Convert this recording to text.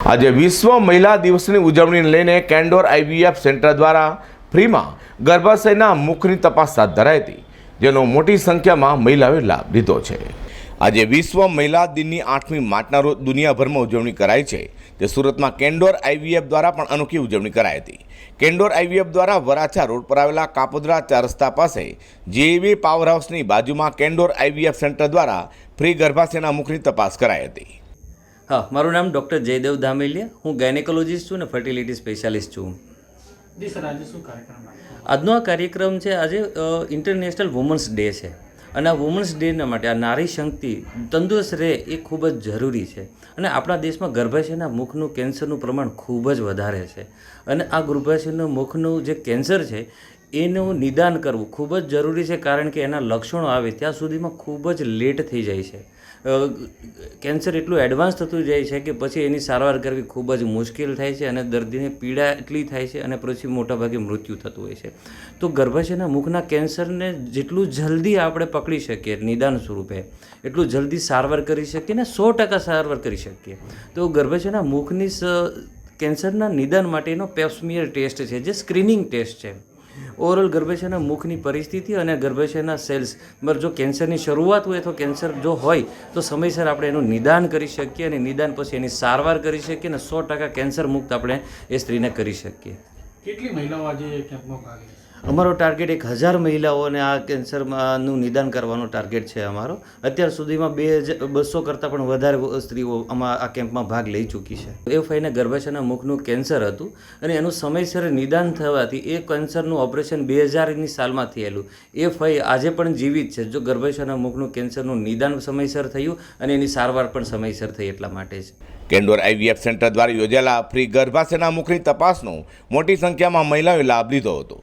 આજે વિશ્વ મહિલા દિવસની ઉજવણીને લઈને કેન્ડોર આઈવીએફ સેન્ટર દ્વારા ફ્રીમાં ગર્ભાશયના મુખની તપાસ હાથ ધરાઈ હતી, જેનો મોટી સંખ્યામાં મહિલાઓએ લાભ લીધો છે. આજે વિશ્વ મહિલા દિનની આઠમી માર્ચના રોજ દુનિયાભરમાં ઉજવણી કરાઈ છે તે સુરતમાં કેન્ડોર આઈવીએફ દ્વારા પણ અનોખી ઉજવણી કરાઈ હતી. કેન્ડોર આઈવીએફ દ્વારા વરાછા રોડ પર આવેલા કાપોદરા ચાર રસ્તા પાસે જેવી પાવર હાઉસની બાજુમાં કેન્ડોર આઈવીએફ સેન્ટર દ્વારા ફ્રી ગર્ભાશયના મુખની તપાસ કરાઈ હતી. હા મારું નામ ડૉક્ટર જયદેવ ધામેલિયા. હું ગાયનેકોલોજીસ્ટ છું અને ફર્ટિલિટી સ્પેશિયાલિસ્ટ છું. આજનો આ કાર્યક્રમ છે આજે ઇન્ટરનેશનલ વુમન્સ ડે છે. અને આ વુમન્સ ડેના માટે આ નારી શક્તિ તંદુરસ્ત રહે એ ખૂબ જ જરૂરી છે. અને આપણા દેશમાં ગર્ભાશયના મુખનું કેન્સરનું પ્રમાણ ખૂબ જ વધારે છે. અને આ ગર્ભાશયના મુખનું જે કેન્સર છે એનું નિદાન કરવું ખૂબ જ જરૂરી છે, કારણ કે એના લક્ષણો આવે ત્યાં સુધીમાં ખૂબ જ લેટ થઈ જાય છે. કેન્સર એટલું એડવાન્સ થતું જાય છે કે પછી એની સારવાર કરવી ખૂબ જ મુશ્કેલ થાય છે અને દર્દીને પીડા એટલી થાય છે અને પછી મોટાભાગે મૃત્યુ થતું હોય છે. તો ગર્ભાશયના મુખના કેન્સરને જેટલું જલ્દી આપણે પકડી શકીએ નિદાન સ્વરૂપે, એટલું જલ્દી સારવાર કરી શકીએ ને સો ટકા સારવાર કરી શકીએ. તો ગર્ભાશયના મુખની કેન્સરના નિદાન માટેનો પેપ્સમિયર ટેસ્ટ છે, જે સ્ક્રીનિંગ ટેસ્ટ છે. ઓવરઓલ ગર્ભાશયના મુખની પરિસ્થિતિ અને ગર્ભાશયના સેલ્સ પર જો કેન્સરની શરૂઆત હોય તો કેન્સર જો હોય, તો સમયસર આપણે એનું નિદાન કરી શકીએ અને નિદાન પછી એની સારવાર કરી શકીએ અને સો ટકા કેન્સર મુક્ત આપણે એ સ્ત્રીને કરી શકીએ. કેટલી મહિલાઓ આજે કેમ્પમાં ભાગ લે અમારો ટાર્ગેટ એક હજાર મહિલાઓને આ કેન્સરમાંનું નિદાન કરવાનો ટાર્ગેટ છે અમારો. અત્યાર સુધીમાં બે હજાર બસો કરતાં પણ વધારે સ્ત્રીઓ આમાં આ કેમ્પમાં ભાગ લઈ ચૂકી છે. એ ફઈને ગર્ભાશયના મુખનું કેન્સર હતું અને એનું સમયસર નિદાન થવાથી એ કેન્સરનું ઓપરેશન બે હજારની સાલમાં થયેલું. એ ફઈ આજે પણ જીવિત છે. જો ગર્ભાશયના મુખનું કેન્સરનું નિદાન સમયસર થયું અને એની સારવાર પણ સમયસર થઈ એટલા માટે છે. કેન્ડોર આઈવીએફ સેન્ટર દ્વારા યોજાયેલા ફ્રી ગર્ભાશયના મુખની તપાસનો મોટી સંખ્યામાં મહિલાઓએ લાભ લીધો હતો.